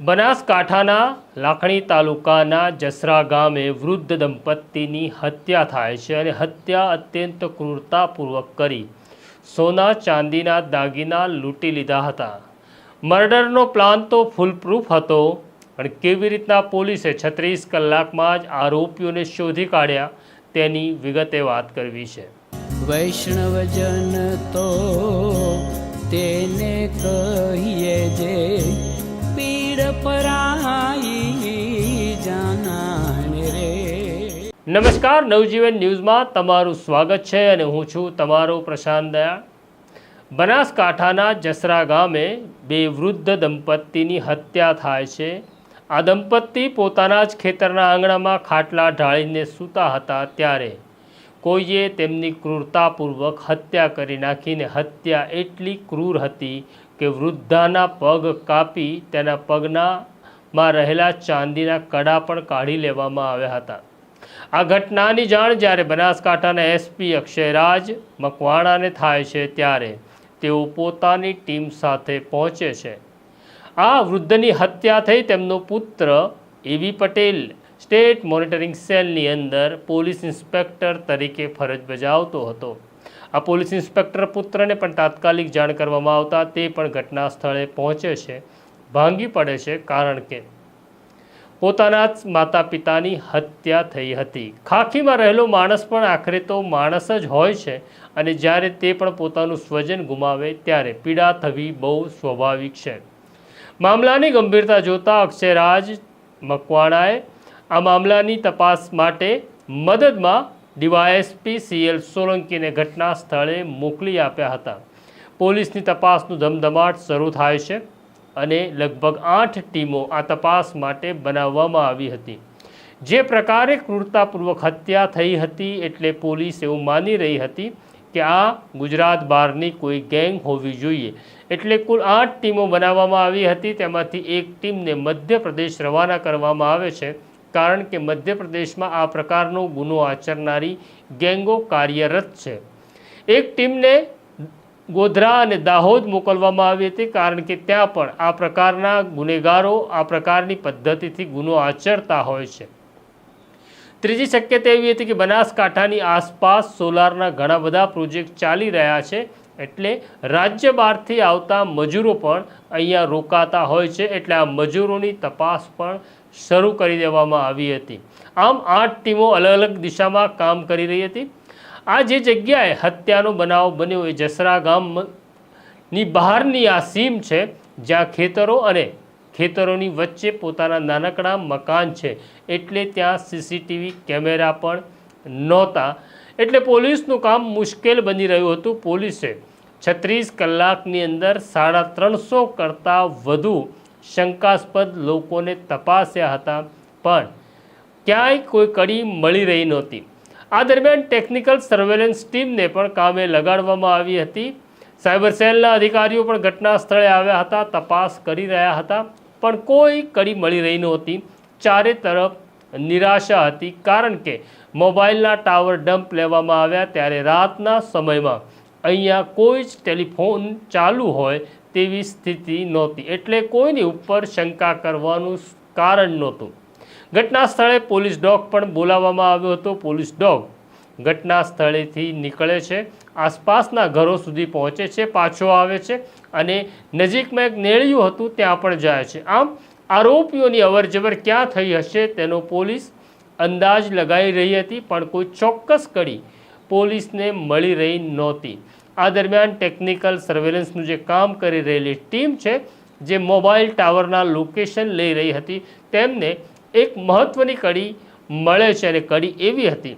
બનાસકાંઠાના લાખણી તાલુકાના જસરા ગામે વૃદ્ધ દંપતીની હત્યા થાય છે અને હત્યા અત્યંત ક્રૂરતાપૂર્વક કરી સોના ચાંદીના દાગીના લૂંટી લીધા હતા. મર્ડરનો પ્લાન તો ફૂલપ્રૂફ હતો, પણ કેવી રીતના પોલીસે છત્રીસ કલાકમાં જ આરોપીઓને શોધી કાઢ્યા તેની વિગતે વાત કરવી છે. વૈષ્ણવજન તો તેને કહીએ જે નમસ્કાર, નવજીવન ન્યૂઝમાં તમારું સ્વાગત છે અને હું છું તમારો પ્રશાંત દયા. બનાસકાંઠાના જસરા ગામે બે વૃદ્ધ દંપતીની હત્યા થાય છે. આ દંપતી પોતાના જ ખેતરના આંગણામાં ખાટલા ઢાળીને સૂતા હતા ત્યારે કોઈએ તેમની ક્રૂરતાપૂર્વક હત્યા કરી નાખીને હત્યા એટલી ક્રૂર હતી કે વૃદ્ધાના પગ કાપી તેના પગના માં રહેલા ચાંદીના કડા પણ કાઢી લેવામાં આવ્યા હતા. આ ઘટનાની જાણ જ્યારે બનાસકાંઠાના એસપી અક્ષયરાજ મકવાણાને થાય છે ત્યારે તેઓ પોતાની ટીમ સાથે પહોંચે છે. આ વૃદ્ધની હત્યા થઈ તેમનો પુત્ર એવી પટેલ સ્ટેટ મોનિટરિંગ સેલની અંદર પોલીસ ઇન્સ્પેક્ટર તરીકે ફરજ બજાવતો હતો. આ પોલીસ ઇન્સ્પેક્ટર પુત્રને પણ તાત્કાલિક જાણ કરવામાં આવતા તે પણ ઘટના સ્થળે પહોંચે છે. ભાંગી પડે છે કારણ કે પોતાના જ માતા પિતાની હત્યા થઈ હતી. ખાખીમાં રહેલો માણસ પણ આખરે તો માણસ જ હોય છે અને જ્યારે તે પણ પોતાનું સ્વજન ગુમાવે ત્યારે પીડા થવી બહુ સ્વાભાવિક છે. મામલાની ગંભીરતા જોતા અક્ષયરાજ મકવાણાએ આ મામલાની તપાસ માટે મદદમાં ડીવાયએસપી સીએલ સોલંકીને ઘટના સ્થળે મોકલી આપ્યા હતા. પોલીસની તપાસનું ધમધમાટ શરૂ થાય છે. અને લગભગ આઠ ટીમો આ તપાસ માટે બનાવવામાં આવી હતી. જે પ્રકારે ક્રૂરતાપૂર્વક હત્યા થઈ હતી એટલે પોલીસ એવું માની રહી હતી કે આ ગુજરાત બહારની કોઈ ગેંગ હોવી જોઈએ. એટલે કુલ આઠ ટીમો બનાવવામાં આવી હતી. તેમાંથી એક ટીમને મધ્યપ્રદેશ રવાના કરવામાં આવે છે. કારણ કે મધ્યપ્રદેશમાં આ પ્રકારનો ગુનો આચરનારી ગેંગો કાર્યરત છે. એક ટીમને ગોધરા અને દાહોદ મોકલવામાં આવી હતી કારણ કે ત્યાં પણ આ પ્રકારના ગુનેગારો આ પ્રકારની પદ્ધતિથી ગુનો આચરતા હોય છે. ત્રીજી શક્યતા એવી હતી કે બનાસકાંઠાની આસપાસ સોલારના ઘણા બધા પ્રોજેક્ટ ચાલી રહ્યા છે એટલે રાજ્ય બહારથી આવતા મજૂરો પણ અહીંયા રોકાતા હોય છે એટલે આ મજૂરોની તપાસ પણ શરૂ કરી દેવામાં આવી હતી. આમ આઠ ટીમો અલગ અલગ દિશામાં કામ કરી રહી હતી. આ જે જગ્યાએ હત્યાનો બનાવ બન્યો એ જસરા ગામની બહારની આ સીમ છે, જ્યાં ખેતરો અને ખેતરોની વચ્ચે પોતાના નાનકડા મકાન છે. એટલે ત્યાં સીસીટીવી કેમેરા પણ નહોતા. એટલે પોલીસનું કામ મુશ્કેલ બની રહ્યું હતું. પોલીસે છત્રીસ કલાકની અંદર સાડા ત્રણસો કરતાં વધુ શંકાસ્પદ લોકોને તપાસ્યા હતા. પણ ક્યાંય કોઈ કડી મળી રહી નહોતી. આ દરમિયાન ટેકનિકલ સર્વેલન્સ ટીમને પણ કામે લગાડવામાં આવી હતી. સાયબર સેલના અધિકારીઓ પણ ઘટના સ્થળે આવ્યા હતા, તપાસ કરી રહ્યા હતા, પણ કોઈ કડી મળી રહી નહોતી. ચારે તરફ નિરાશા હતી, કારણ કે મોબાઈલના ટાવર ડમ્પ લેવામાં આવ્યા ત્યારે રાતના સમયમાં અહીંયા કોઈ જ ટેલિફોન ચાલુ હોય તેવી સ્થિતિ નહોતી. એટલે કોઈની ઉપર શંકા કરવાનું કારણ નહોતું. ઘટના સ્થળે પોલીસ ડોગ પણ બોલાવવામાં આવ્યો હતો. પોલીસ ડોગ ઘટના સ્થળેથી નીકળે છે. આસપાસના ઘરો સુધી પહોંચે છે, પાછો આવે છે અને નજીકમાં એક નેળિયું હતું, ત્યાં પણ જાય છે. આમ, આરોપીઓની અવરજવર ક્યાં થઈ હશે તેનો પોલીસ અંદાજ લગાવી રહી હતી, પણ કોઈ ચોક્કસ કડી પોલીસને મળી રહી નહોતી. આ દરમિયાન ટેકનિકલ સર્વેલન્સનું જે કામ કરી રહેલી ટીમ છે, જે મોબાઈલ ટાવરના લોકેશન લઈ રહી હતી, તેમને એક મહત્ત્વની કડી મળે છે અને કડી એવી હતી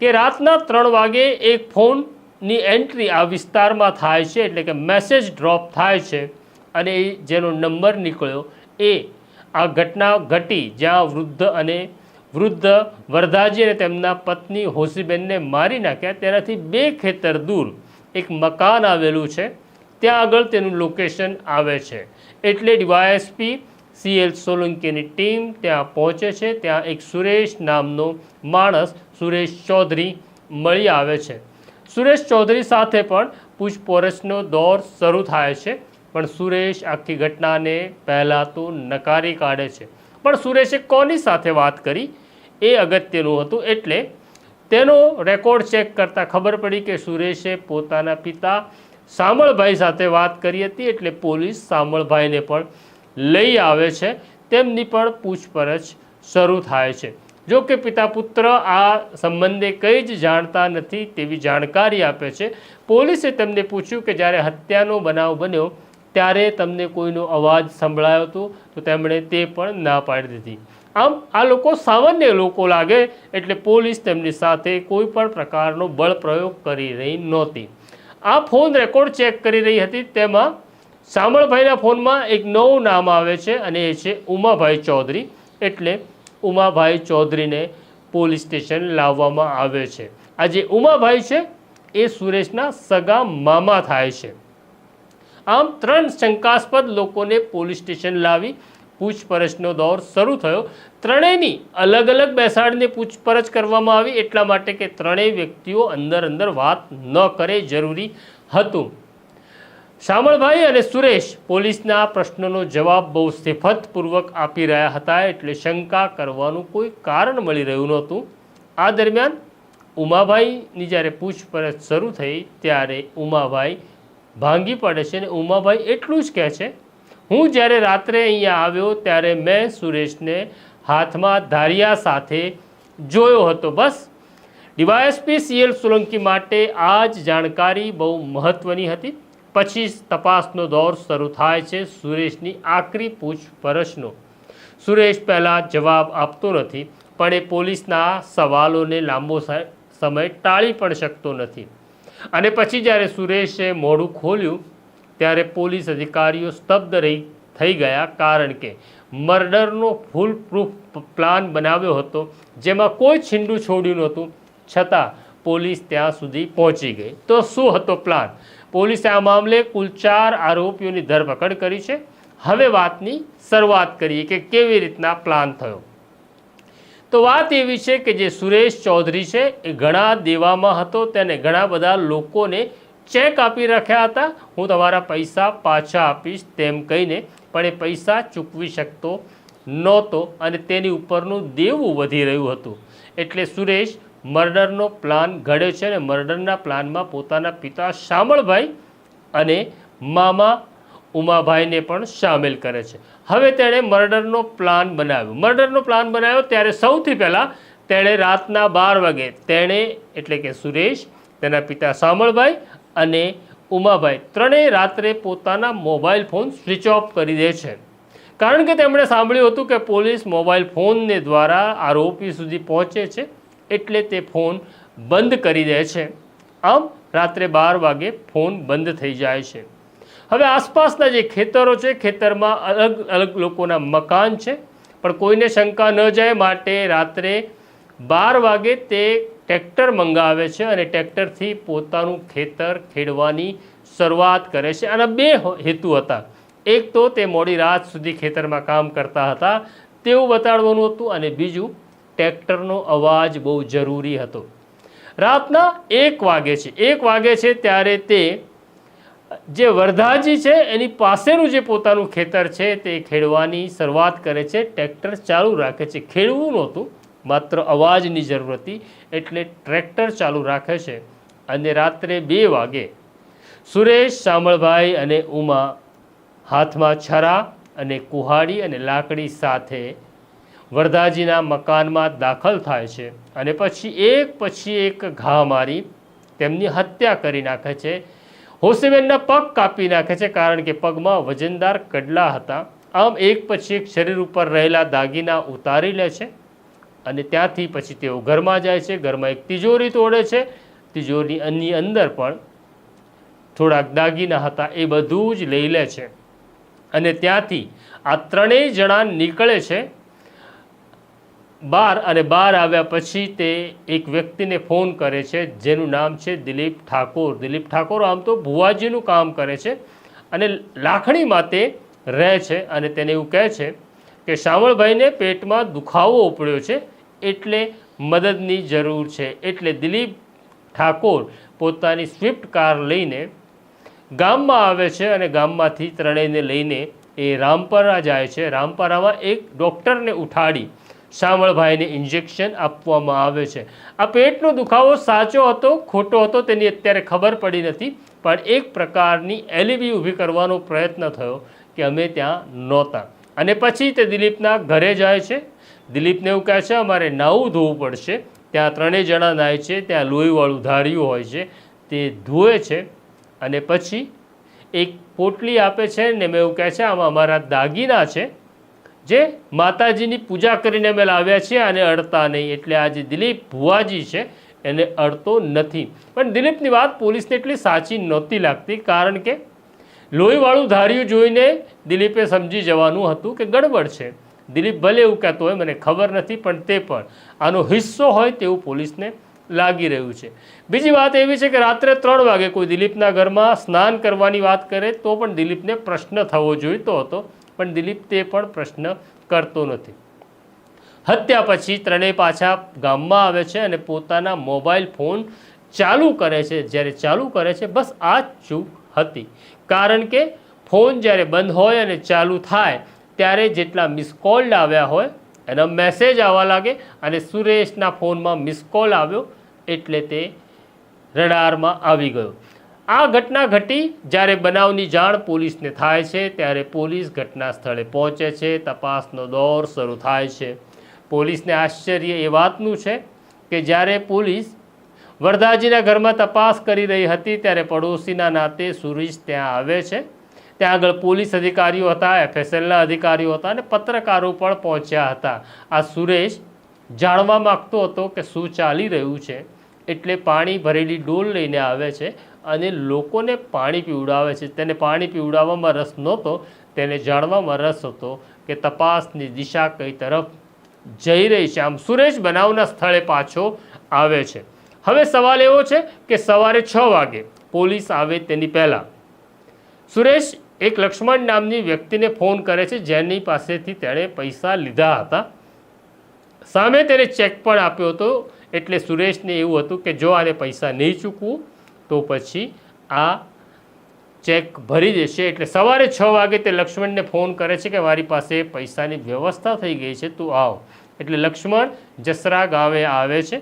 કે રાતના ત્રણ વાગે એક ફોનની એન્ટ્રી આ વિસ્તારમાં થાય છે, એટલે કે મેસેજ ડ્રોપ થાય છે અને એ જેનો નંબર નીકળ્યો એ આ ઘટના ઘટી જ્યાં વૃદ્ધ અને વૃદ્ધ વરદાજી અને તેમના પત્ની હોસીબેનને મારી નાખ્યા. તેનાથી બે ખેતર દૂર એક મકાન આવેલું છે. ત્યાં આગળ તેનું લોકેશન આવે છે. એટલે ડીવાયએસપી સીએલ સોલંકીની ટીમ ત્યાં પહોંચે છે. ત્યાં એક સુરેશ નામનો માણસ સુરેશ ચૌધરી મળી આવે છે. સુરેશ ચૌધરી સાથે પણ પૂછપરછનો દોર શરૂ થાય છે, પણ સુરેશ આખી ઘટનાને પહેલાં તો નકારી કાઢે છે. પણ સુરેશે કોની સાથે વાત કરી? એ અગત્યનું હતું, એટલે તેનો રેકોર્ડ ચેક કરતાં ખબર પડી કે સુરેશે પોતાના પિતા સામળભાઈ સાથે વાત કરી હતી, એટલે પોલીસ સામળભાઈને પણ લઈ આવે છે, તેમની પણ પૂછપરછ શરૂ થાય છે. જો કે પિતા પુત્ર આ સંબંધે કંઈ જ જાણતા નથી તેવી જાણકારી આપે છે. પોલીસે તેમને પૂછ્યું કે જ્યારે હત્યાનો બનાવ બન્યો, ત્યારે તમને કોઈનો અવાજ સંભળાયો હતો? તો તેમણે તે પણ ના પાડી દીધી. આમ, આ લોકો સામાન્ય લોકો લાગે, એટલે પોલીસ તેમની સાથે કોઈ પણ પ્રકારનો બળ પ્રયોગ કરી રહી નહોતી. આ ફોન રેકોર્ડ ચેક કરી રહી હતી, તેમાં સામળભાઈના ફોનમાં એક નવું નામ આવે છે અને એ છે ઉમાભાઈ ચૌધરી. એટલે ઉમાભાઈ ચૌધરીને પોલીસ સ્ટેશન લાવવામાં આવે છે. આ જે ઉમાભાઈ છે એ સુરેશના સગા મામા થાય છે. આમ ત્રણ શંકાસ્પદ લોકોને પોલીસ સ્ટેશન લાવી પૂછપરછનો દોર શરૂ થયો. ત્રણેયની અલગ અલગ બેસાડને પૂછપરછ કરવામાં આવી એટલા માટે કે ત્રણેય વ્યક્તિઓ અંદર અંદર વાત ન કરે જરૂરી હતું. શામળભાઈ અને સુરેશ પોલીસના પ્રશ્નનો જવાબ બહુ સિફતપૂર્વક આપી રહ્યા હતા એટલે શંકા કરવાનું કોઈ કારણ મળી રહ્યું નહોતું. આ દરમિયાન ઉમાભાઈની જ્યારે પૂછપરછ શરૂ થઈ ત્યારે ઉમાભાઈ ભાંગી પડે છે અને ઉમાભાઈ એટલું જ કહે છે, હું જ્યારે રાત્રે અહીંયા આવ્યો ત્યારે મેં સુરેશને હાથમાં ધારિયા સાથે જોયો હતો બસ. ડીવાયએસપી સીએલ સોલંકી માટે આ જ જાણકારી બહુ મહત્ત્વની હતી. પછી તપાસનો દોર શરૂ થાય છે સુરેશની આકરી પૂછપરછનો. સુરેશ પહેલાં જવાબ આપતો નથી, પણ એ પોલીસના સવાલોને લાંબો સમય ટાળી પણ શકતો નથી. અને પછી જ્યારે સુરેશે મોઢું ખોલ્યું, ત્યારે પોલીસ અધિકારીઓ સ્તબ્ધ રહી, થઈ ગયા કારણ કે મર્ડરનો ફૂલ પ્રૂફ પ્લાન બનાવ્યો હતો, જેમાં કોઈ છીંડું છોડ્યું નહોતું, છતાં પોલીસ ત્યાં સુધી પહોંચી ગઈ. તો શું હતો પ્લાન પોલીસે આ મામલે કુલ ચાર આરોપીઓની ધરપકડ કરી છે. હવે વાતની શરૂઆત કરીએ કે કેવી રીતના પ્લાન થયો. તો વાત એવી છે કે જે સુરેશ ચૌધરી છે, એ ઘણા દેવામાં હતો, તેને ઘણા બધા લોકોને ચેક આપી રાખ્યા હતા. હું તમારા પૈસા પાછા આપીશ તેમ કહીને, પણ એ પૈસા ચૂકવી શકતો નહોતો અને તેની ઉપરનું દેવું વધી રહ્યું હતું. એટલે સુરેશ મર્ડરનો પ્લાન ઘડે છે અને મર્ડરના પ્લાનમાં પોતાના પિતા શામળભાઈ અને મામા ઉમાભાઈને પણ સામેલ કરે છે. હવે તેણે મર્ડરનો પ્લાન બનાવ્યો. મર્ડરનો પ્લાન બનાવ્યો ત્યારે સૌથી પહેલાં તેણે રાતના બાર વાગે તેણે, એટલે કે સુરેશ, તેના પિતા શામળભાઈ અને ઉમાભાઈ ત્રણેય રાત્રે પોતાના મોબાઈલ ફોન સ્વિચ ઓફ કરી દે છે. કારણ કે તેમણે સાંભળ્યું હતું કે પોલીસ મોબાઈલ ફોનને દ્વારા આરોપી સુધી પહોંચે છે. એટલે તે ફોન બંધ કરી દે છે. આમ રાત્રે બાર વાગે ફોન બંધ થઈ જાય છે. હવે આસપાસના જે ખેતરો છે, ખેતરમાં અલગ અલગ લોકોના મકાન છે, પણ કોઈને શંકા ન જાય માટે રાત્રે બાર વાગે તે ટ્રેક્ટર મંગાવે છે અને ટ્રેક્ટરથી પોતાનું ખેતર ખેડવાની શરૂઆત કરે છે. આના બે હેતુ હતા. એક તો તે મોડી રાત સુધી ખેતરમાં કામ કરતા હતા, તેવું બતાડવાનું હતું અને બીજું ટ્રેક્ટરનો અવાજ બહુ જરૂરી હતો. રાતના એક વાગે છે. એક વાગે છે ત્યારે તે, જે વરધાજી છે, એની પાસેનું જે પોતાનું ખેતર છે, તે ખેડવાની શરૂઆત કરે છે. ટ્રેક્ટર ચાલુ રાખે છે. ખેડવું નહોતું, માત્ર અવાજની જરૂર હતી, એટલે ટ્રેક્ટર ચાલુ રાખે છે. અને રાત્રે બે વાગે, સુરેશ, શામળભાઈ અને ઉમા હાથમાં છરા અને કુહાડી અને લાકડી સાથે વરદાજીના મકાનમાં દાખલ થાય છે અને પછી એક પછી એક ઘા મારી તેમની હત્યા કરી નાખે છે. હોસેબેનના પગ કાપી નાખે છે કારણ કે પગમાં વજનદાર કડલા હતા. આમ એક પછી એક શરીર ઉપર રહેલા દાગીના ઉતારી લે છે અને ત્યાંથી પછી તેઓ ઘરમાં જાય છે. ઘરમાં એક તિજોરી તોડે છે. તિજોરીની અંદર પણ થોડાક દાગીના હતા એ બધું જ લઈ લે છે અને ત્યાંથી આ ત્રણેય જણા નીકળે છે. બહાર અને બહાર આવ્યા પછી તે એક વ્યક્તિને ફોન કરે છે, જેનું નામ છે દિલીપ ઠાકોર. દિલીપ ઠાકોર આમ તો ભુવાજીનું કામ કરે છે અને લાખણીમાં તે રહે છે અને તેને એવું કહે છે કે શામળભાઈને પેટમાં દુખાવો ઉપડ્યો છે એટલે મદદની જરૂર છે. એટલે દિલીપ ઠાકોર પોતાની સ્વિફ્ટ કાર લઈને ગામમાં આવે છે અને ગામમાંથી ત્રણેયને લઈને એ રામપરા જાય છે. રામપરામાં એક ડૉક્ટરને ઉઠાડી શામળભાઈને ઇન્જેક્શન આપવામાં આવે છે. આ પેટનો દુખાવો સાચો હતો, ખોટો હતો તેની અત્યારે ખબર પડી નથી, પણ એક પ્રકારની એલિબી ઊભી કરવાનો પ્રયત્ન થયો કે અમે ત્યાં નહોતા. અને પછી તે દિલીપના ઘરે જાય છે. દિલીપને એવું કહે છે, અમારે નાવું ધોવું પડશે. ત્યાં ત્રણેય જણા નાય છે, ત્યાં લોહીવાળું ધાર્યું હોય છે. તે ધોવે છે અને પછી એક પોટલી આપે છે ને મેં એવું કહે છે, આમાં અમારા દાગીના છે. જે માતાજીની પૂજા કરીને અમે લાવ્યા છીએ અને અડતા નહીં. એટલે આ જે દિલીપ ભુવાજી છે, એને અડતો નથી. પણ દિલીપની વાત પોલીસને એટલી સાચી નહોતી લાગતી, કારણ કે લોહીવાળું ધાર્યું જોઈને દિલીપે સમજી જવાનું હતું કે ગડબડ છે. દિલીપ ભલે એવું કહેતો હોય, મને ખબર નથી, પણ તે પણ. આનો હિસ્સો હોય તેવું પોલીસને લાગી રહ્યું છે. બીજી વાત એવી છે કે રાત્રે ત્રણ વાગે કોઈ દિલીપના ઘરમાં સ્નાન કરવાની વાત કરે, તો પણ દિલીપને પ્રશ્ન થવો જોઈતો હતો. પણ દિલીપ તે પણ પ્રશ્ન કરતો નથી. હત્યા પછી ત્રણેય પાછા ગામમાં આવે છે અને પોતાના મોબાઈલ ફોન ચાલુ કરે છે. જ્યારે ચાલુ કરે છે, બસ આ જ ચૂક હતી. કારણ કે ફોન જ્યારે બંધ હોય અને ચાલુ થાય, ત્યારે જેટલા મિસ કોલ આવ્યા હોય, એના મેસેજ આવવા લાગે અને સુરેશના ફોનમાં મિસ કોલ આવ્યો એટલે તે રડારમાં આવી ગયો. આ ઘટના ઘટી જ્યારે બનાવની જાણ પોલીસને થાય છે, ત્યારે પોલીસ ઘટના સ્થળે પહોંચે છે, તપાસનો દોર શરૂ થાય છે. પોલીસને આશ્ચર્ય એ વાતનું છે કે જ્યારે પોલીસ વરદાજીના ઘરમાં તપાસ કરી રહી હતી, ત્યારે પડોશીના નાતે સુરેશ ત્યાં આવે છે. ત્યાં આગળ પોલીસ અધિકારીઓ હતા, એફએસએલના અધિકારીઓ હતા અને પત્રકારો પણ પહોંચ્યા હતા. આ સુરેશ જાણવા માગતો હતો કે શું ચાલી રહ્યું છે? એટલે પાણી ભરેલી ડોલ લઈને આવે છે. અને લોકોને પાણી પીવડાવે છે. તેને પાણી પીવડાવવામાં રસ નહોતો, તેને જાણવામાં રસ હતો કે તપાસની દિશા કઈ તરફ જઈ રહી છે. આમ સુરેશ બનાવના સ્થળે પાછો આવે છે. હવે સવાલ એવો છે કે સવારે છ વાગે પોલીસ આવે તેની પહેલાં. સુરેશ એક લક્ષ્મણ નામની વ્યક્તિને ફોન કરે છે, જેની પાસેથી તેણે પૈસા લીધા હતા. સામે તેને ચેક પણ આપ્યો હતો, એટલે સુરેશને એવું હતું કે જો આને પૈસા નહીં ચૂકવું તો પછી આ ચેક ભરી દેશે. એટલે સવારે છ વાગે તે લક્ષ્મણને ફોન કરે છે કે મારી પાસે પૈસાની વ્યવસ્થા થઈ ગઈ છે, તું આવ. એટલે લક્ષ્મણ જસરા ગામે આવે છે.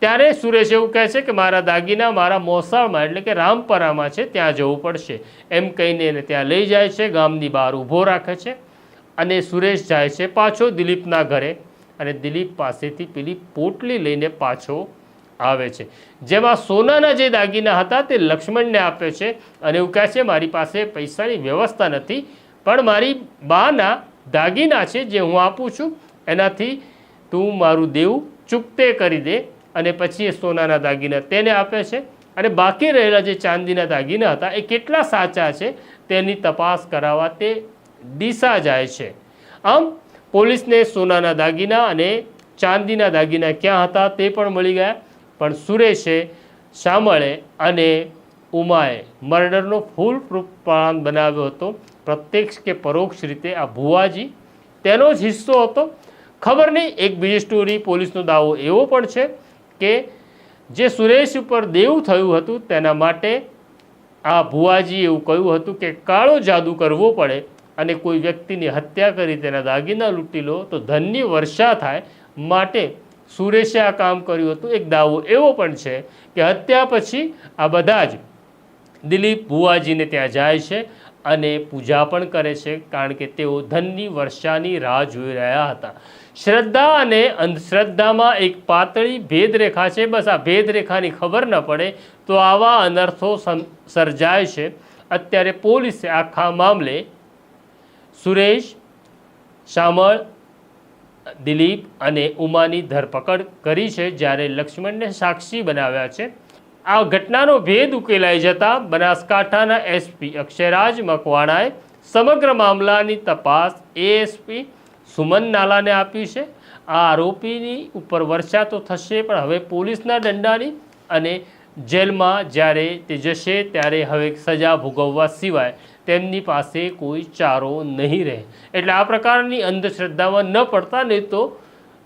ત્યારે સુરેશ એવું કહે છે કે મારા દાગીના મારા મોસાળમાં, એટલે કે રામપરામાં છે, ત્યાં જવું પડશે. એમ કહીને એને ત્યાં લઈ જાય છે, ગામની બહાર ઊભો રાખે છે. અને સુરેશ જાય છે પાછો દિલીપના ઘરે. અને દિલીપ પાસેથી પેલી પોટલી લઈને પાછો આવે છે. જેમાં સોનાના જે દાગીના હતા તે લક્ષ્મણને આપે છે અને એવું કહે છે, મારી પાસે પૈસાની વ્યવસ્થા નથી, પણ મારી બાના દાગીના છે જે હું આપું છું. એનાથી તું મારું દેવું ચૂકતે કરી દે. અને પછી એ સોનાના દાગીના તેને આપે છે. અને બાકી રહેલા જે ચાંદીના દાગીના હતા એ કેટલા સાચા છે તેની તપાસ કરાવવા તે દિશા જાય છે. આમ પોલીસને સોનાના દાગીના અને ચાંદીના દાગીના ક્યાં હતા તે પણ મળી ગયા. પણ સુરેશે, શામળે અને ઉમાએ મર્ડરનો ફૂલ પ્રૂફ પ્લાન બનાવ્યો હતો. પ્રત્યક્ષ કે પરોક્ષ રીતે આ ભુવાજી તેનો જ હિસ્સો હતો. ખબર નહીં, એક બીજી સ્ટોરી પોલીસનો દાવો એવો પણ છે કે જે સુરેશ ઉપર દેવું થયું હતું તેના માટે આ ભુવાજી એવું કહ્યું હતું કે કાળો જાદુ કરવો પડે અને કોઈ વ્યક્તિની હત્યા કરી તેના દાગીના લૂંટી લો તો ધનની વર્ષા થાય માટે સુરેશે આ કામ કર્યું હતું. એક દાવો એવો પણ છે કે હત્યા પછી આ બધા જ દિલીપ ભુવાજીને ત્યાં જાય છે અને પૂજા પણ કરે છે કારણ કે તેઓ ધનની વર્ષાની રાહ જોઈ રહ્યા હતા. શ્રદ્ધા અને અંધશ્રદ્ધામાં એક પાતળી ભેદરેખા છે. બસ આ ભેદરેખાની ખબર ન પડે તો આવા અનર્થો સર્જાય છે. અત્યારે પોલીસે આખા મામલે સુરેશ, શામળ દિલીપ અને ઉમાની ધરપકડ કરી છે જ્યારે લક્ષ્મણને સાક્ષી બનાવ્યા છે. આ ઘટનાનો ભેદ ઉકેલાઈ જતા બનાસકાંઠાના એસપી અક્ષયરાજ મકવાણાએ સમગ્ર મામલાની તપાસ એએસપી સુમન નાલાને આપી છે. આ આરોપીની ઉપર વર્ષા તો થશે, પણ હવે પોલીસના દંડાની અને જેલમાં જ્યારે તે જશે, ત્યારે હવે સજા ભોગવવા સિવાય તેમની પાસે કોઈ ચારો નહીં રહે. એટલે આ પ્રકારની અંધશ્રદ્ધામાં ન પડતા, નહીં તો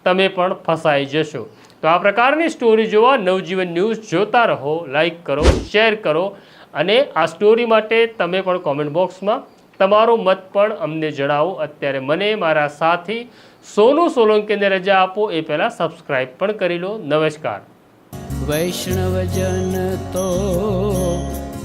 તમે પણ ફસાઈ જશો. તો આ પ્રકારની સ્ટોરી જોવા નવજીવન ન્યૂઝ જોતા રહો લાઈક કરો શેર કરો અને આ સ્ટોરી માટે તમે પણ કોમેન્ટ બોક્સમાં તમારો મત પણ અમને જણાવો. અત્યારે મને, મારા સાથી સોનુ સોલંકીને રજા આપો, એ પહેલાં સબસ્ક્રાઈબ પણ કરી લો. નમસ્કાર. વૈષ્ણવજન તો